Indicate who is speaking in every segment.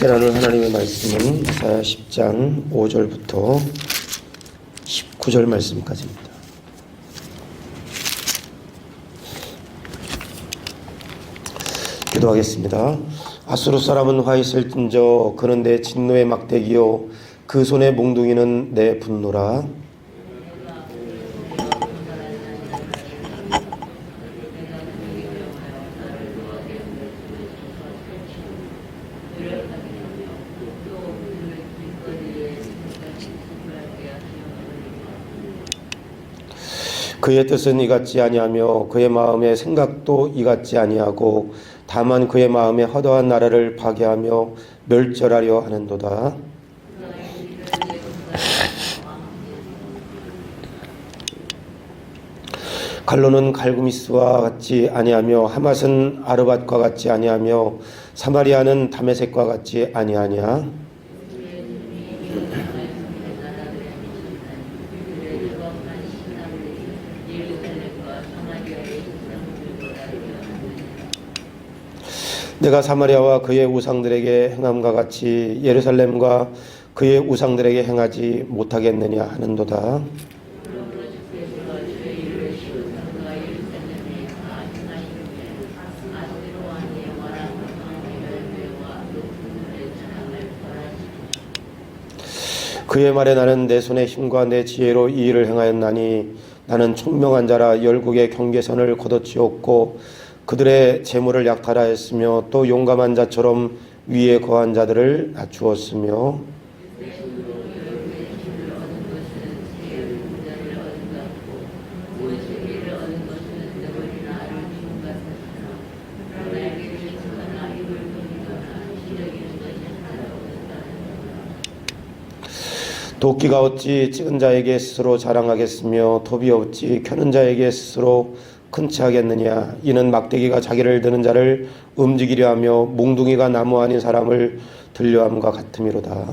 Speaker 1: 하나님 하나님의 말씀은 이사야 10장 5절부터 19절 말씀까지입니다. 기도하겠습니다. 아수르 사람은 화 있을진저 그는 내 진노의 막대기요 그 손의 몽둥이는 내 분노라. 그의 뜻은 이같지 아니하며 그의 마음의 생각도 이같지 아니하고 다만 그의 마음에 허다한 나라를 파괴하며 멸절하려 하는도다. 갈로는 갈구미스와 같지 아니하며 하맛은 아르밧과 같지 아니하며 사마리아는 다메섹과 같지 아니하냐. 내가 사마리아와 그의 우상들에게 행함과 같이 예루살렘과 그의 우상들에게 행하지 못하겠느냐 하는도다. 그의 말에 나는 내 손의 힘과 내 지혜로 이 일을 행하였나니 나는 총명한 자라 열국의 경계선을 걷어치웠고 그들의 재물을 약탈하였으며 또 용감한 자처럼 위에 거한 자들을 낮추었으며 도끼가 어찌 찍은 자에게 스스로 자랑하겠으며 톱이 어찌 켜는 자에게 스스로 큰 체하겠느냐? 이는 막대기가 자기를 드는 자를 움직이려 하며 몽둥이가 나무 아닌 사람을 들려함과 같음이로다.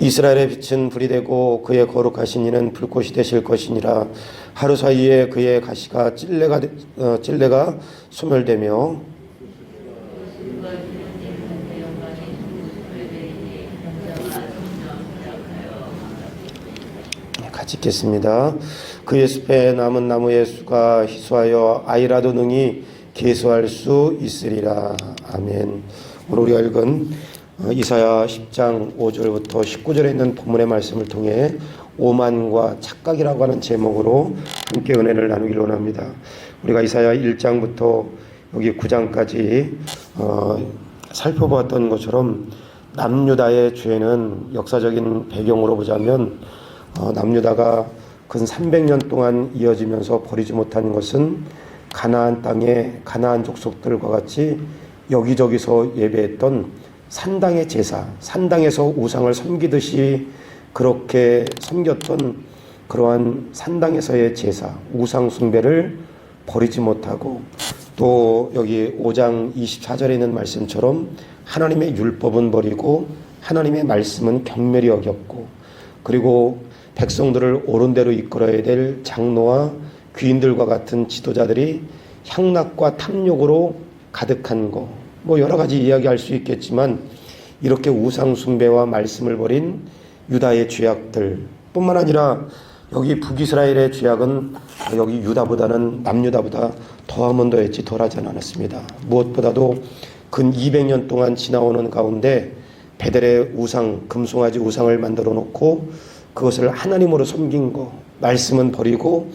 Speaker 1: 이스라엘의 빛은 불이 되고 그의 거룩하신 이는 불꽃이 되실 것이니라. 하루 사이에 그의 가시가 찔레가 되- 어, 찔레가 소멸되며 네, 같이 읽겠습니다. 그의 숲에 남은 나무의 수가 희수하여 아이라도 능히 계수할 수 있으리라. 아멘. 오늘 우리가 읽은 어, 이사야 10장 5절부터 19절에 있는 본문의 말씀을 통해 오만과 착각이라고 하는 제목으로 함께 은혜를 나누기를 원합니다. 우리가 이사야 1장부터 여기 9장까지 어, 살펴보았던 것처럼 남유다의 죄는 역사적인 배경으로 보자면 어, 남유다가 근 300년 동안 이어지면서 버리지 못한 것은 가나안 땅의 가나안 족속들과 같이 여기저기서 예배했던 산당의 제사, 산당에서 우상을 섬기듯이 그렇게 섬겼던 그러한 산당에서의 제사, 우상 숭배를 버리지 못하고 또 여기 5장 24절에 있는 말씀처럼 하나님의 율법은 버리고 하나님의 말씀은 경멸히 어겼고 그리고 백성들을 옳은 대로 이끌어야 될 장로와 귀인들과 같은 지도자들이 향락과 탐욕으로 가득한 거, 뭐 여러 가지 이야기할 수 있겠지만 이렇게 우상 숭배와 말씀을 버린 유다의 죄악들 뿐만 아니라 여기 북이스라엘의 죄악은 여기 유다보다는 남유다보다 더하면 더했지 덜하지 않았습니다. 무엇보다도 근 200년 동안 지나오는 가운데 베델의 우상, 금송아지 우상을 만들어 놓고 그것을 하나님으로 섬긴 거, 말씀은 버리고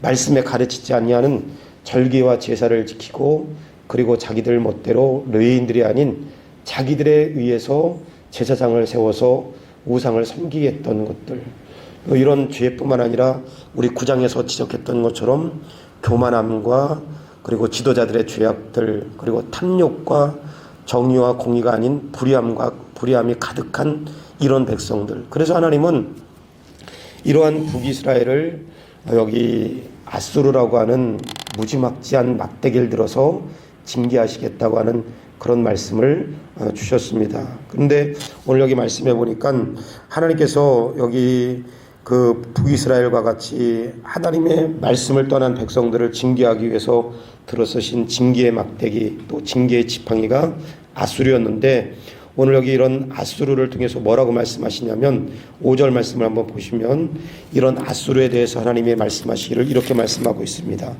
Speaker 1: 말씀에 가르치지 아니하는 절기와 제사를 지키고 그리고 자기들 멋대로 레인들이 아닌 자기들에 의해서 제사장을 세워서 우상을 섬기겠던 것들. 뭐 이런 죄뿐만 아니라 우리 구장에서 지적했던 것처럼 교만함과 그리고 지도자들의 죄악들 그리고 탐욕과 정의와 공의가 아닌 불의함과 불의함이 가득한 이런 백성들. 그래서 하나님은 이러한 북이스라엘을 여기 아수르라고 하는 무지막지한 막대기를 들어서 징계하시겠다고 하는 그런 말씀을 어, 주셨습니다. 그런데 오늘 여기 말씀해 보니까 하나님께서 여기 그 북이스라엘과 같이 하나님의 말씀을 떠난 백성들을 징계하기 위해서 들어서신 징계의 막대기 또 징계의 지팡이가 아수르였는데 오늘 여기 이런 아수르를 통해서 뭐라고 말씀하시냐면 5절 말씀을 한번 보시면 이런 아수르에 대해서 하나님의 말씀하시기를 이렇게 말씀하고 있습니다.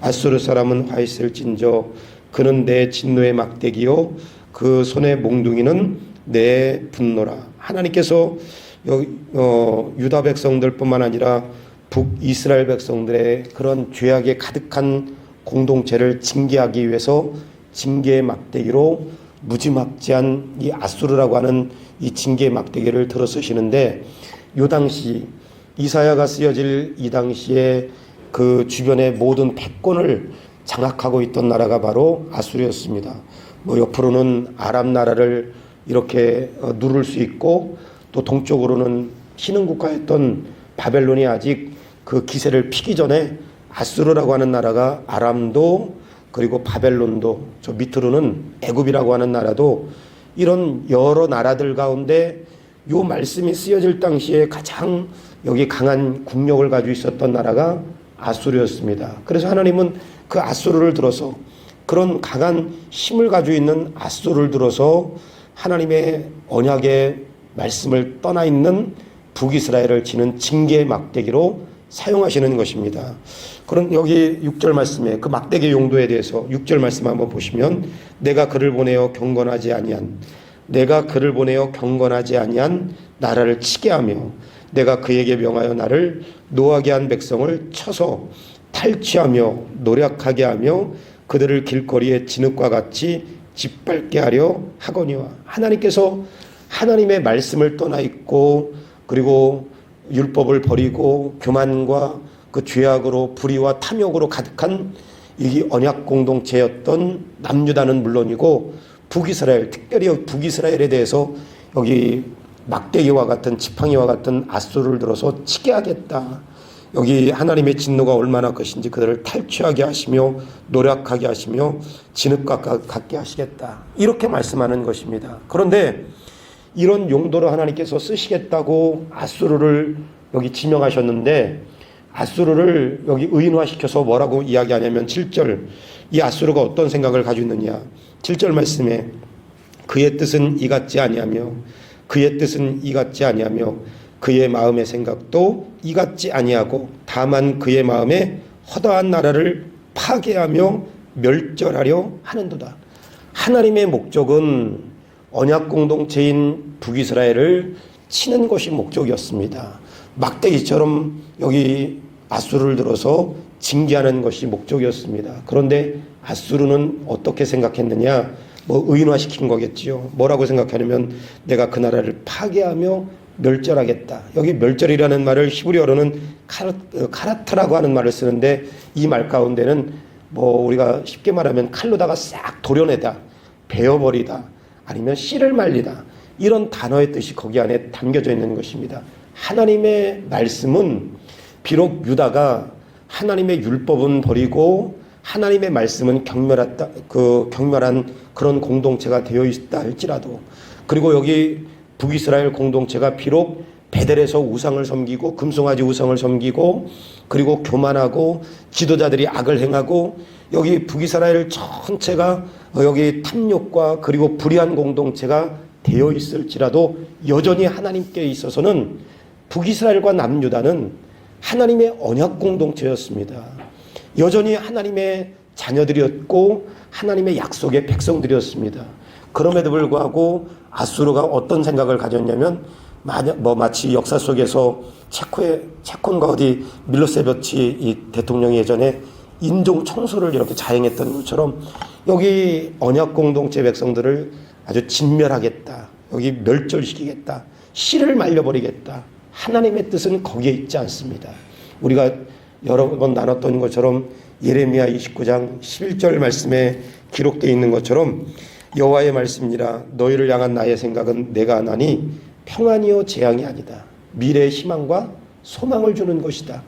Speaker 1: 아수르 사람은 화 있을진저 그는 내 진노의 막대기요 그 손의 몽둥이는 내 분노라. 하나님께서 어, 유다 백성들뿐만 아니라 북이스라엘 백성들의 그런 죄악에 가득한 공동체를 징계하기 위해서 징계의 막대기로 무지막지한 이 아수르라고 하는 이 징계의 막대기를 들어 쓰시는데 요 당시 이사야가 쓰여질 이 당시에 그 주변의 모든 패권을 장악하고 있던 나라가 바로 아수르였습니다. 뭐 옆으로는 아랍 나라를 이렇게 어, 누를 수 있고 또 동쪽으로는 신흥 국가였던 바벨론이 아직 그 기세를 피기 전에 아수르라고 하는 나라가 아람도 그리고 바벨론도 저 밑으로는 애굽이라고 하는 나라도 이런 여러 나라들 가운데 요 말씀이 쓰여질 당시에 가장 여기 강한 국력을 가지고 있었던 나라가 아수르였습니다. 그래서 하나님은 그 아수르를 들어서 그런 강한 힘을 가지고 있는 아수르를 들어서 하나님의 언약의 말씀을 떠나 있는 북이스라엘을 치는 징계의 막대기로 사용하시는 것입니다. 그런 여기 6절 말씀에 그 막대기 용도에 대해서 6절 말씀 한번 보시면 내가 그를 보내어 경건하지 아니한 내가 그를 보내어 경건하지 아니한 나라를 치게 하며 내가 그에게 명하여 나를 노하게 한 백성을 쳐서 탈취하며 노력하게 하며 그들을 길거리에 진흙과 같이 짓밟게 하려 하거니와 하나님께서 하나님의 말씀을 떠나 있고 그리고 율법을 버리고 교만과 그 죄악으로 불의와 탐욕으로 가득한 이 언약 공동체였던 남유다는 물론이고 북이스라엘 특별히 북이스라엘에 대해서 여기 막대기와 같은 지팡이와 같은 아수를 들어서 치게 하겠다. 여기 하나님의 진노가 얼마나 것인지 그들을 탈취하게 하시며 노력하게 하시며 진흙과 같게 하시겠다. 이렇게 말씀하는 것입니다. 그런데 이런 용도로 하나님께서 쓰시겠다고 아수르를 여기 지명하셨는데 아수르를 여기 의인화시켜서 뭐라고 이야기하냐면 7절 이 아수르가 어떤 생각을 가지고 있느냐 7절 말씀에 그의 뜻은 이 같지 아니하며 그의 뜻은 이 같지 아니하며 그의 마음의 생각도 이 같지 아니하고 다만 그의 마음에 허다한 나라를 파괴하며 멸절하려 하는도다. 하나님의 목적은 언약 공동체인 북이스라엘을 치는 것이 목적이었습니다. 막대기처럼 여기 아수르를 들어서 징계하는 것이 목적이었습니다. 그런데 아수르는 어떻게 생각했느냐? 뭐 의인화시킨 거겠지요. 뭐라고 생각하냐면 내가 그 나라를 파괴하며 멸절하겠다. 여기 멸절이라는 말을 히브리어로는 카라트라고 하는 말을 쓰는데 이 말 가운데는 뭐 우리가 쉽게 말하면 칼로다가 싹 도려내다, 베어버리다, 아니면 씨를 말리다 이런 단어의 뜻이 거기 안에 담겨져 있는 것입니다. 하나님의 말씀은 비록 유다가 하나님의 율법은 버리고 하나님의 말씀은 경멸했다 그 경멸한 그런 공동체가 되어 있다 할지라도 그리고 여기 북이스라엘 공동체가 비록 베델에서 우상을 섬기고 금송아지 우상을 섬기고 그리고 교만하고 지도자들이 악을 행하고 여기 북이스라엘 전체가 여기 탐욕과 그리고 불의한 공동체가 되어 있을지라도 여전히 하나님께 있어서는 북이스라엘과 남유다는 하나님의 언약 공동체였습니다. 여전히 하나님의 자녀들이었고 하나님의 약속의 백성들이었습니다. 그럼에도 불구하고 아수르가 어떤 생각을 가졌냐면 뭐 마치 역사 속에서 체코의 체콘과 어디 밀로세베치 이 대통령이 예전에 인종 청소를 이렇게 자행했던 것처럼 여기 언약 공동체 백성들을 아주 진멸하겠다. 여기 멸절시키겠다. 씨를 말려버리겠다. 하나님의 뜻은 거기에 있지 않습니다. 우리가 여러 번 나눴던 것처럼 예레미야 29장 11절 말씀에 기록되어 있는 것처럼 여호와의 말씀이라 너희를 향한 나의 생각은 내가 하나니 평안이요 재앙이 아니다. 미래의 희망과 소망을 주는 것이다.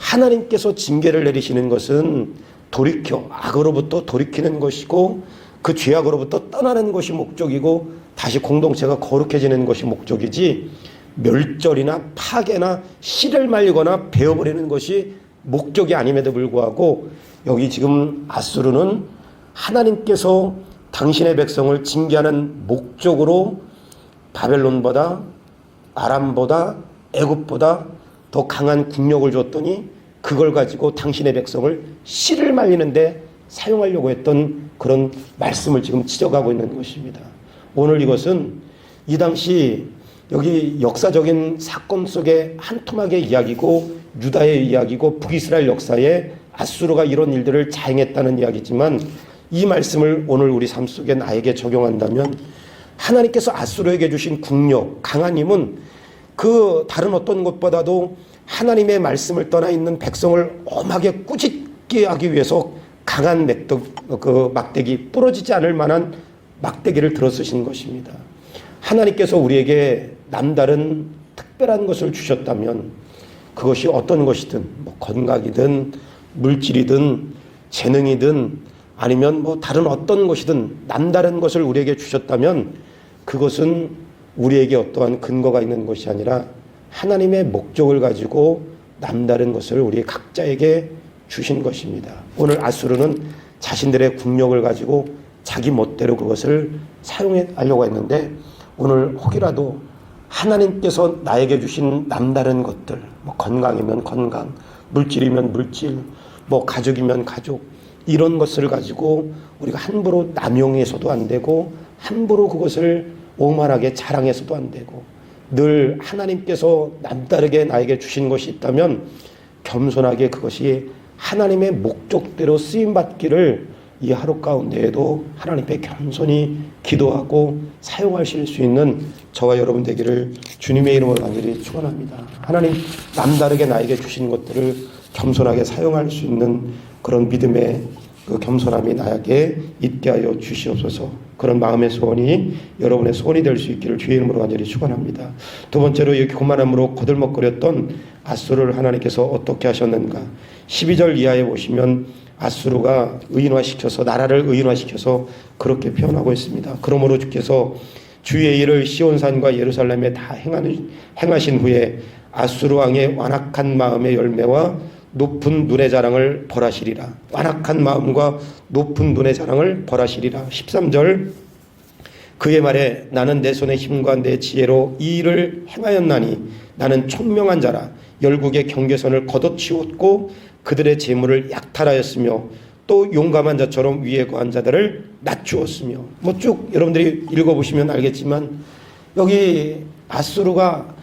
Speaker 1: 하나님께서 징계를 내리시는 것은 돌이켜 악으로부터 돌이키는 것이고 그 죄악으로부터 떠나는 것이 목적이고 다시 공동체가 거룩해지는 것이 목적이지 멸절이나 파괴나 씨를 말리거나 베어버리는 것이 목적이 아님에도 불구하고 여기 지금 아수르는 하나님께서 당신의 백성을 징계하는 목적으로 바벨론보다 아람보다 애굽보다 더 강한 국력을 줬더니 그걸 가지고 당신의 백성을 씨를 말리는데 사용하려고 했던 그런 말씀을 지금 지적하고 있는 것입니다. 오늘 이것은 이 당시 여기 역사적인 사건 속의 한 토막의 이야기고 유다의 이야기고 북이스라엘 역사에 아수르가 이런 일들을 자행했다는 이야기지만 이 말씀을 오늘 우리 삶 속에 나에게 적용한다면 하나님께서 아수르에게 주신 국력, 강한 힘은 그 다른 어떤 것보다도 하나님의 말씀을 떠나 있는 백성을 엄하게 꾸짖게 하기 위해서 강한 맥덕, 그 막대기 부러지지 않을 만한 막대기를 들어 쓰신 것입니다. 하나님께서 우리에게 남다른 특별한 것을 주셨다면 그것이 어떤 것이든 뭐 건강이든 물질이든 재능이든 아니면 뭐 다른 어떤 것이든 남다른 것을 우리에게 주셨다면 그것은 우리에게 어떠한 근거가 있는 것이 아니라 하나님의 목적을 가지고 남다른 것을 우리 각자에게 주신 것입니다. 오늘 아수르는 자신들의 국력을 가지고 자기 멋대로 그것을 사용해 하려고 했는데 오늘 혹이라도 하나님께서 나에게 주신 남다른 것들, 뭐 건강이면 건강, 물질이면 물질, 뭐 가족이면 가족, 이런 것을 가지고 우리가 함부로 남용해서도 안 되고 함부로 그것을 오만하게 자랑해서도 안 되고 늘 하나님께서 남다르게 나에게 주신 것이 있다면 겸손하게 그것이 하나님의 목적대로 쓰임 받기를 이 하루 가운데에도 하나님께 겸손히 기도하고 사용하실 수 있는 저와 여러분 되기를 주님의 이름으로 간절히 축원합니다. 하나님 남다르게 나에게 주신 것들을 겸손하게 사용할 수 있는 그런 믿음의 그 겸손함이 나에게 있게 하여 주시옵소서. 그런 마음의 소원이 여러분의 소원이 될 수 있기를 주의 이름으로 간절히 축원합니다. 두 번째로 이렇게 고만함으로 거들먹거렸던 아수르를 하나님께서 어떻게 하셨는가? 12절 이하에 보시면 아수르가 의인화시켜서 나라를 의인화시켜서 그렇게 표현하고 있습니다. 그러므로 주께서 주의 일을 시온산과 예루살렘에 다 행하는, 행하신 후에 아수르 왕의 완악한 마음의 열매와 높은 눈의 자랑을 벌하시리라. 완악한 마음과 높은 눈의 자랑을 벌하시리라. 13절 그의 말에 나는 내 손의 힘과 내 지혜로 이 일을 행하였나니 나는 총명한 자라 열국의 경계선을 걷어치웠고 그들의 재물을 약탈하였으며 또 용감한 자처럼 위에 거한 자들을 낮추었으며 뭐 쭉 여러분들이 읽어보시면 알겠지만 여기 아수르가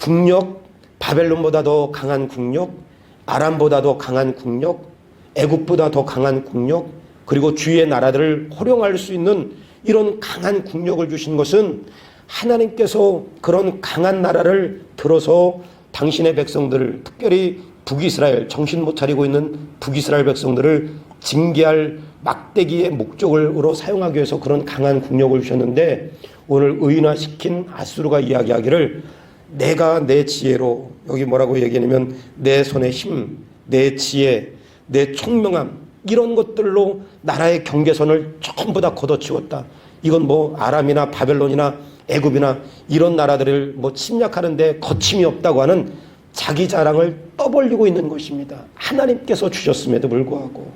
Speaker 1: 국력 바벨론보다 더 강한 국력 아람보다 더 강한 국력 애국보다 더 강한 국력 그리고 주위의 나라들을 호령할 수 있는 이런 강한 국력을 주신 것은 하나님께서 그런 강한 나라를 들어서 당신의 백성들을 특별히 북이스라엘 정신 못 차리고 있는 북이스라엘 백성들을 징계할 막대기의 목적으로 사용하기 위해서 그런 강한 국력을 주셨는데 오늘 의인화시킨 아수르가 이야기하기를 내가 내 지혜로 여기 뭐라고 얘기하냐면 내 손의 힘, 내 지혜, 내 총명함 이런 것들로 나라의 경계선을 전부 다 걷어치웠다. 이건 뭐 아람이나 바벨론이나 애굽이나 이런 나라들을 뭐 침략하는데 거침이 없다고 하는 자기 자랑을 떠벌리고 있는 것입니다. 하나님께서 주셨음에도 불구하고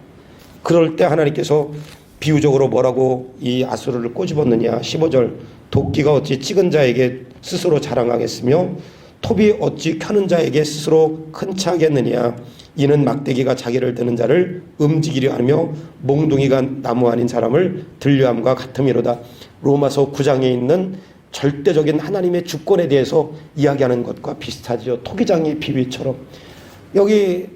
Speaker 1: 그럴 때 하나님께서 비유적으로 뭐라고 이 아수르를 꼬집었느냐 15절 도끼가 어찌 찍은 자에게 스스로 자랑하겠으며 톱이 어찌 켜는 자에게 스스로 큰 차하겠느냐? 이는 막대기가 자기를 드는 자를 움직이려 하며 몽둥이가 나무 아닌 사람을 들려함과 같음이로다. 로마서 9장에 있는 절대적인 하나님의 주권에 대해서 이야기하는 것과 비슷하죠 토기장의 비비처럼. 여기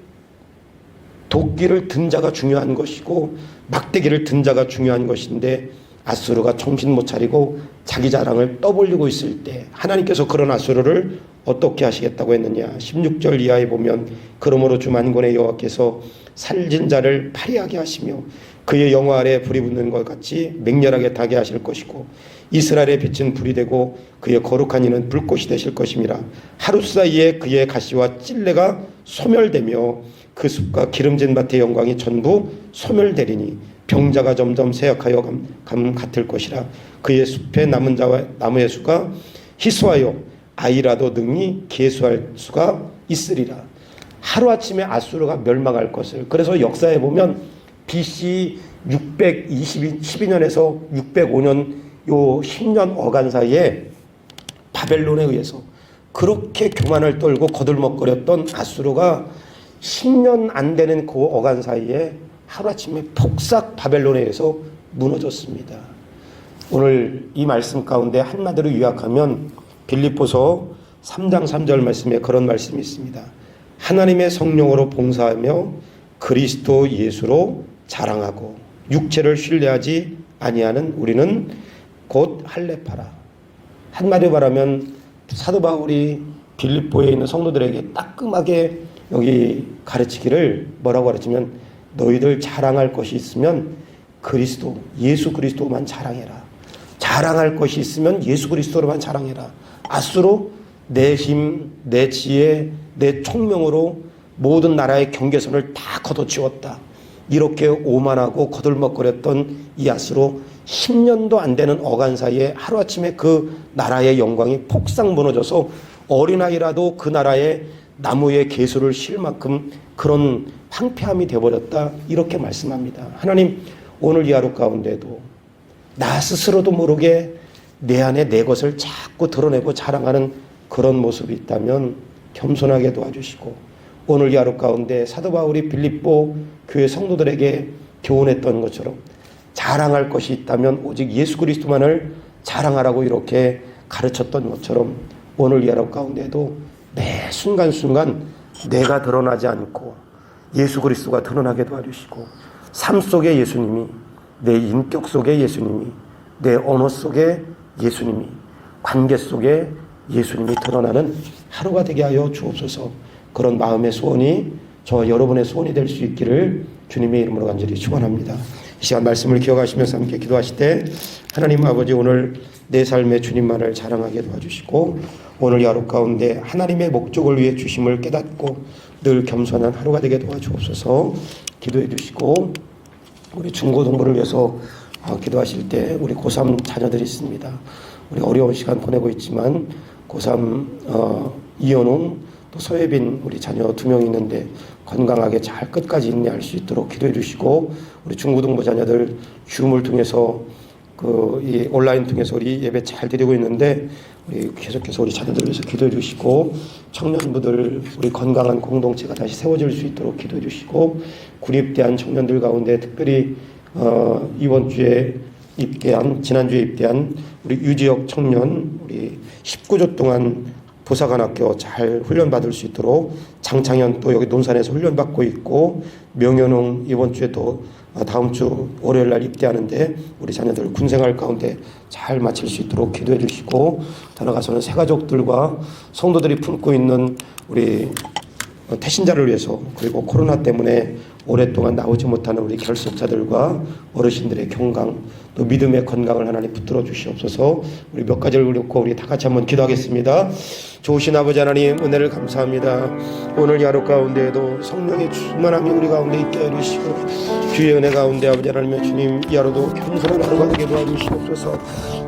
Speaker 1: 도끼를 든 자가 중요한 것이고 막대기를 든 자가 중요한 것인데 아수르가 정신 못 차리고 자기 자랑을 떠벌리고 있을 때 하나님께서 그런 아수르를 어떻게 하시겠다고 했느냐. 16절 이하에 보면 그러므로 주 만군의 여호와께서 살진 자를 파리하게 하시며 그의 영화 아래 불이 붙는 것 같이 맹렬하게 타게 하실 것이고 이스라엘의 빛은 불이 되고 그의 거룩한 이는 불꽃이 되실 것임이라. 하루 사이에 그의 가시와 찔레가 소멸되며 그 숲과 기름진 밭의 영광이 전부 소멸되리니 병자가 점점 쇠약하여 감, 감 같을 것이라 그의 숲에 남은 자와 나무의 수가 희수하여 아이라도 능히 계수할 수가 있으리라. 하루아침에 아수르가 멸망할 것을. 그래서 역사에 보면 BC 612년에서 605년 요 10년 어간 사이에 바벨론에 의해서 그렇게 교만을 떨고 거들먹거렸던 아수르가 10년 안 되는 그 어간 사이에 하루아침에 폭삭 바벨론에 의해서 무너졌습니다. 오늘 이 말씀 가운데 한마디로 요약하면 빌립보서 3장 3절 말씀에 그런 말씀이 있습니다. 하나님의 성령으로 봉사하며 그리스도 예수로 자랑하고 육체를 신뢰하지 아니하는 우리는 곧 할례파라. 한마디로 말하면 사도 바울이 빌립보에 있는 성도들에게 따끔하게 여기 가르치기를 뭐라고 가르치면 너희들 자랑할 것이 있으면 그리스도 예수 그리스도만 자랑해라. 자랑할 것이 있으면 예수 그리스도로만 자랑해라. 아수로 내 힘, 내 지혜, 내 총명으로 모든 나라의 경계선을 다 걷어치웠다. 이렇게 오만하고 거들먹거렸던 이 아수로 10년도 안 되는 어간 사이에 하루아침에 그 나라의 영광이 폭삭 무너져서 어린아이라도 그 나라의 나무에 개수를 실 만큼 그런 황폐함이 되어버렸다. 이렇게 말씀합니다. 하나님, 오늘 이 하루 가운데도 나 스스로도 모르게 내 안에 내 것을 자꾸 드러내고 자랑하는 그런 모습이 있다면 겸손하게 도와주시고 오늘 이 하루 가운데 사도 바울이 빌립보 교회 성도들에게 교훈했던 것처럼 자랑할 것이 있다면 오직 예수 그리스도만을 자랑하라고 이렇게 가르쳤던 것처럼 오늘 이 하루 가운데도 매 순간순간 내가 드러나지 않고 예수 그리스도가 드러나게 도와주시고 삶 속에 예수님이 내 인격 속에 예수님이 내 언어 속에 예수님이 관계 속에 예수님이 드러나는 하루가 되게 하여 주옵소서 그런 마음의 소원이 저 여러분의 소원이 될 수 있기를 주님의 이름으로 간절히 축원합니다. 이 시간 말씀을 기억하시면서 함께 기도하실 때 하나님 아버지 오늘 내 삶의 주님만을 자랑하게 도와주시고 오늘 이 하루 가운데 하나님의 목적을 위해 주심을 깨닫고 늘 겸손한 하루가 되게 도와주옵소서 기도해 주시고 우리 중고등부를 위해서 어, 기도하실 때 우리 고3 자녀들이 있습니다. 우리 어려운 시간 보내고 있지만 고3 어, 이현웅 또 서예빈 우리 자녀 두 명 있는데 건강하게 잘 끝까지 인내할 수 있도록 기도해 주시고 우리 중고등부 자녀들 줌을 통해서 그 이 온라인 통해서 우리 예배 잘 드리고 있는데 우리 계속해서 우리 자녀들 위해서 기도해 주시고 청년부들 우리 건강한 공동체가 다시 세워질 수 있도록 기도해 주시고 군입대한 청년들 가운데 특별히 어, 이번 주에 입대한 지난주에 입대한 우리 유지혁 청년 우리 19주 동안 보사관학교 잘 훈련 받을 수 있도록 장창현 또 여기 논산에서 훈련 받고 있고 명현웅 이번 주에 또 아, 다음 주 월요일 날 입대하는데 우리 자녀들 군생활 가운데 잘 마칠 수 있도록 기도해 주시고 따라가서는 새 가족들과 성도들이 품고 있는 우리 태신자를 위해서 그리고 코로나 때문에 오랫동안 나오지 못하는 우리 결석자들과 어르신들의 경강 또 믿음의 건강을 하나님 붙들어 주시옵소서. 우리 몇 가지를 놓고 우리 다 같이 한번 기도하겠습니다. 좋으신 아버지 하나님 은혜를 감사합니다. 오늘 이 하루 가운데에도 성령의 충만함이 우리 가운데 있게 해주시고 주의 은혜 가운데 아버지 하나님의 주님 이 하루도 겸손한 하루가 되게 도와주시옵소서.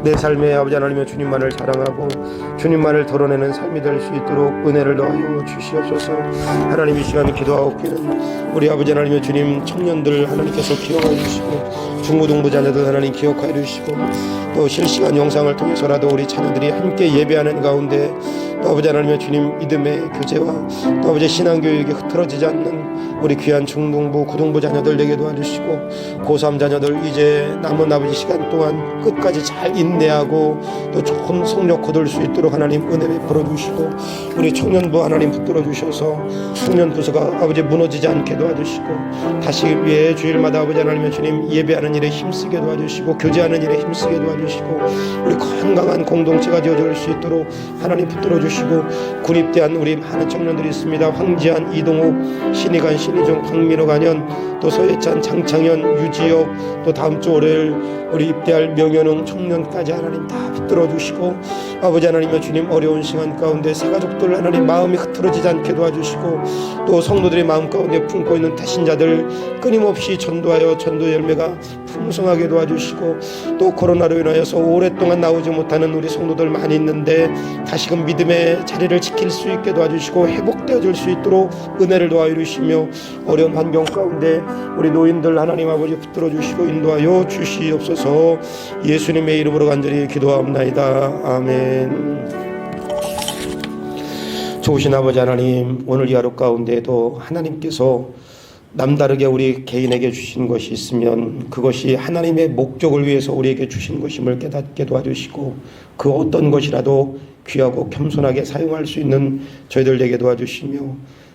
Speaker 1: 내 삶에 아버지 하나님의 주님만을 자랑하고 주님만을 드러내는 삶이 될 수 있도록 은혜를 더하여 주시옵소서. 하나님 이 시간 기도하옵기는 우리 아버지 하나님 의 주님 청년들 하나님께서 기억하여 주시고 중고등부 자녀들 하나님 기억하여 주시고 또 실시간 영상을 통해서라도 우리 자녀들이 함께 예배하는 가운데 또 아버지 하나님의 주님 믿음의 교제와 또 아버지 신앙교육이 흐트러지지 않는 우리 귀한 중등부 고등부 자녀들 되게 도와주시고 고3 자녀들 이제 남은 아버지 시간 동안 끝까지 잘 인내하고 또 좋은 성적 거둘 수 있도록 하나님 은혜 베풀어 주시고 우리 청년부 하나님 붙들어 주셔서 청년 부서가 아버지 무너지지 않게 도와주시고 다시 매 주일마다 아버지 하나님의 주님 예배하는 일에 힘쓰게 도와주시고 교제하는 일에 힘쓰게 도와주시고 우리 건강한 공동체가 되어줄 수 있도록 하나님 붙들어 주시고 군입대한 우리 많은 청년들이 있습니다. 황지한 이동욱 신이간 신이종 박민호 간현 또 서예찬, 장창현, 유지혁 또 다음 주 월요일 우리 입대할 명현웅 청년까지 하나님 다 붙들어 주시고 아버지 하나님의 주님 어려운 시간 가운데 새 가족들 하나님 마음이 흐트러지지 않게 도와주시고 또 성도들의 마음 가운데 품고 있는 태신자들 끊임없이 전도하여 전도 열매가 풍성하게 도와주시고 또 코로나로 인하여서 오랫동안 나오지 못하는 우리 성도들 많이 있는데 다시금 믿음의 자리를 지킬 수 있게 도와주시고 회복되어질 수 있도록 은혜를 도와주시며 어려운 환경 가운데 우리 노인들 하나님 아버지 붙들어 주시고 인도하여 주시옵소서 예수님의 이름으로 간절히 기도합나이다 아멘. 좋으신 아버지 하나님 오늘 이 하루 가운데에도 하나님께서 남다르게 우리 개인에게 주신 것이 있으면 그것이 하나님의 목적을 위해서 우리에게 주신 것임을 깨닫게 도와주시고 그 어떤 것이라도 귀하고 겸손하게 사용할 수 있는 저희들 에게 도와주시며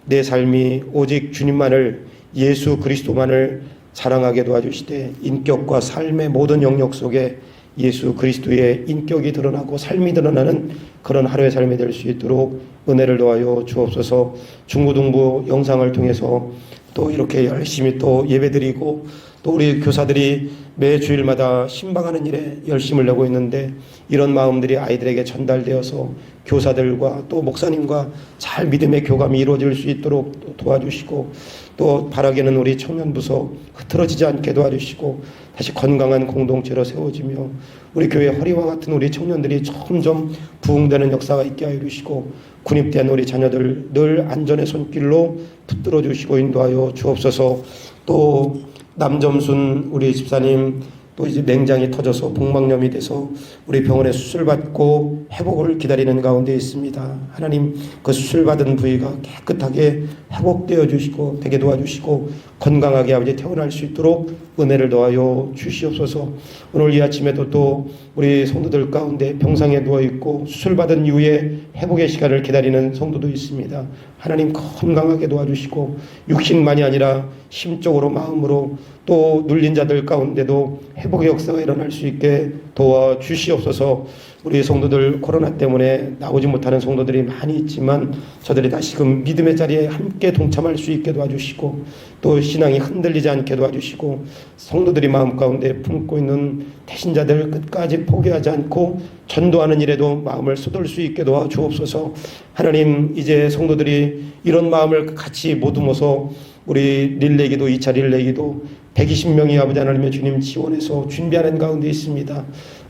Speaker 1: 내 삶이 오직 주님만을 예수 그리스도만을 사랑하게 도와주시되 인격과 삶의 모든 영역 속에 예수 그리스도의 인격이 드러나고 삶이 드러나는 그런 하루의 삶이 될 수 있도록 은혜를 도하여 주옵소서. 중고등부 영상을 통해서 또 이렇게 열심히 또 예배드리고 또 우리 교사들이 매 주일마다 신방하는 일에 열심을 내고 있는데 이런 마음들이 아이들에게 전달되어서 교사들과 또 목사님과 잘 믿음의 교감이 이루어질 수 있도록 또 도와주시고 또 바라기는 우리 청년부서 흐트러지지 않게 도와주시고 다시 건강한 공동체로 세워지며 우리 교회 허리와 같은 우리 청년들이 점점 부흥되는 역사가 있게 하여 주시고 군입된 우리 자녀들 늘 안전의 손길로 붙들어 주시고 인도하여 주옵소서. 또 남점순 우리 집사님 또 이제 맹장이 터져서 복막염이 돼서 우리 병원에 수술 받고 회복을 기다리는 가운데 있습니다. 하나님 그 수술 받은 부위가 깨끗하게 회복되어 주시고 되게 도와주시고 건강하게 아버지 태어날 수 있도록 은혜를 더하여 주시옵소서. 오늘 이 아침에도 또 우리 성도들 가운데 병상에 누워 있고 수술 받은 이후에 회복의 시간을 기다리는 성도도 있습니다. 하나님 건강하게 도와주시고 육신만이 아니라 심적으로 마음으로 또 눌린 자들 가운데도 회복의 역사가 일어날 수 있게 도와 주시옵소서. 우리 성도들 코로나 때문에 나오지 못하는 성도들이 많이 있지만 저들이 다시금 믿음의 자리에 함께 동참할 수 있게 도와주시고 또 신앙이 흔들리지 않게 도와주시고 성도들이 마음 가운데 품고 있는 태신자들 끝까지 포기하지 않고 전도하는 일에도 마음을 쏟을 수 있게 도와주옵소서. 하나님 이제 성도들이 이런 마음을 같이 모두 모서 우리 릴레기도 2차 릴레기도 120명이 아버지 하나님의 주님 지원해서 준비하는 가운데 있습니다.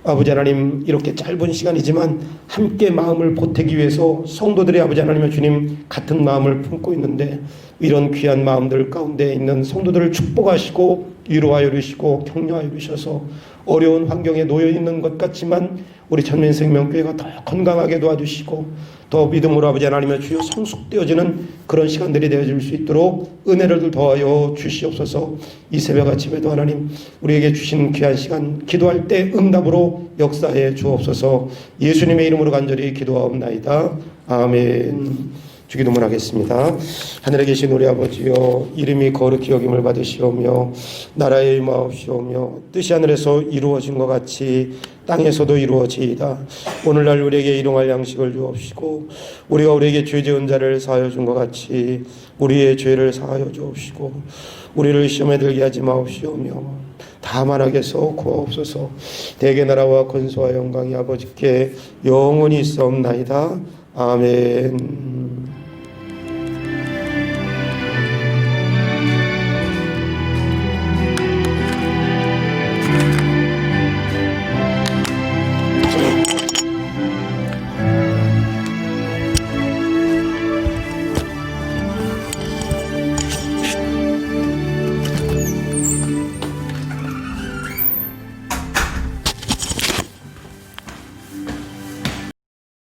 Speaker 1: 아버지 하나님 이렇게 짧은 시간이지만 함께 마음을 보태기 위해서 성도들이 아버지 하나님의 주님 같은 마음을 품고 있는데 이런 귀한 마음들 가운데 있는 성도들을 축복하시고 위로하여 주시고 격려하여 주셔서 어려운 환경에 놓여 있는 것 같지만 우리 천민 생명교회가 더 건강하게 도와주시고 더 믿음으로 아버지 하나님의 주여 성숙되어지는 그런 시간들이 되어질 수 있도록 은혜를 더하여 주시옵소서. 이 새벽 아침에도 하나님 우리에게 주신 귀한 시간 기도할 때 응답으로 역사해 주옵소서. 예수님의 이름으로 간절히 기도하옵나이다. 아멘 주기도문 하겠습니다. 하늘에 계신 우리 아버지여 이름이 거룩히 여김을 받으시오며 나라의 임하옵시오며 뜻이 하늘에서 이루어진 것 같이 땅에서도 이루어지이다. 오늘날 우리에게 일용할 양식을 주옵시고 우리가 우리에게 죄 지은 자를 사하여 준 것 같이 우리의 죄를 사하여 주옵시고 우리를 시험에 들게 하지 마옵시오며 다만 하게서 구하옵소서 대개 나라와 권소와 영광이 아버지께 영원히 있사옵나이다. 아멘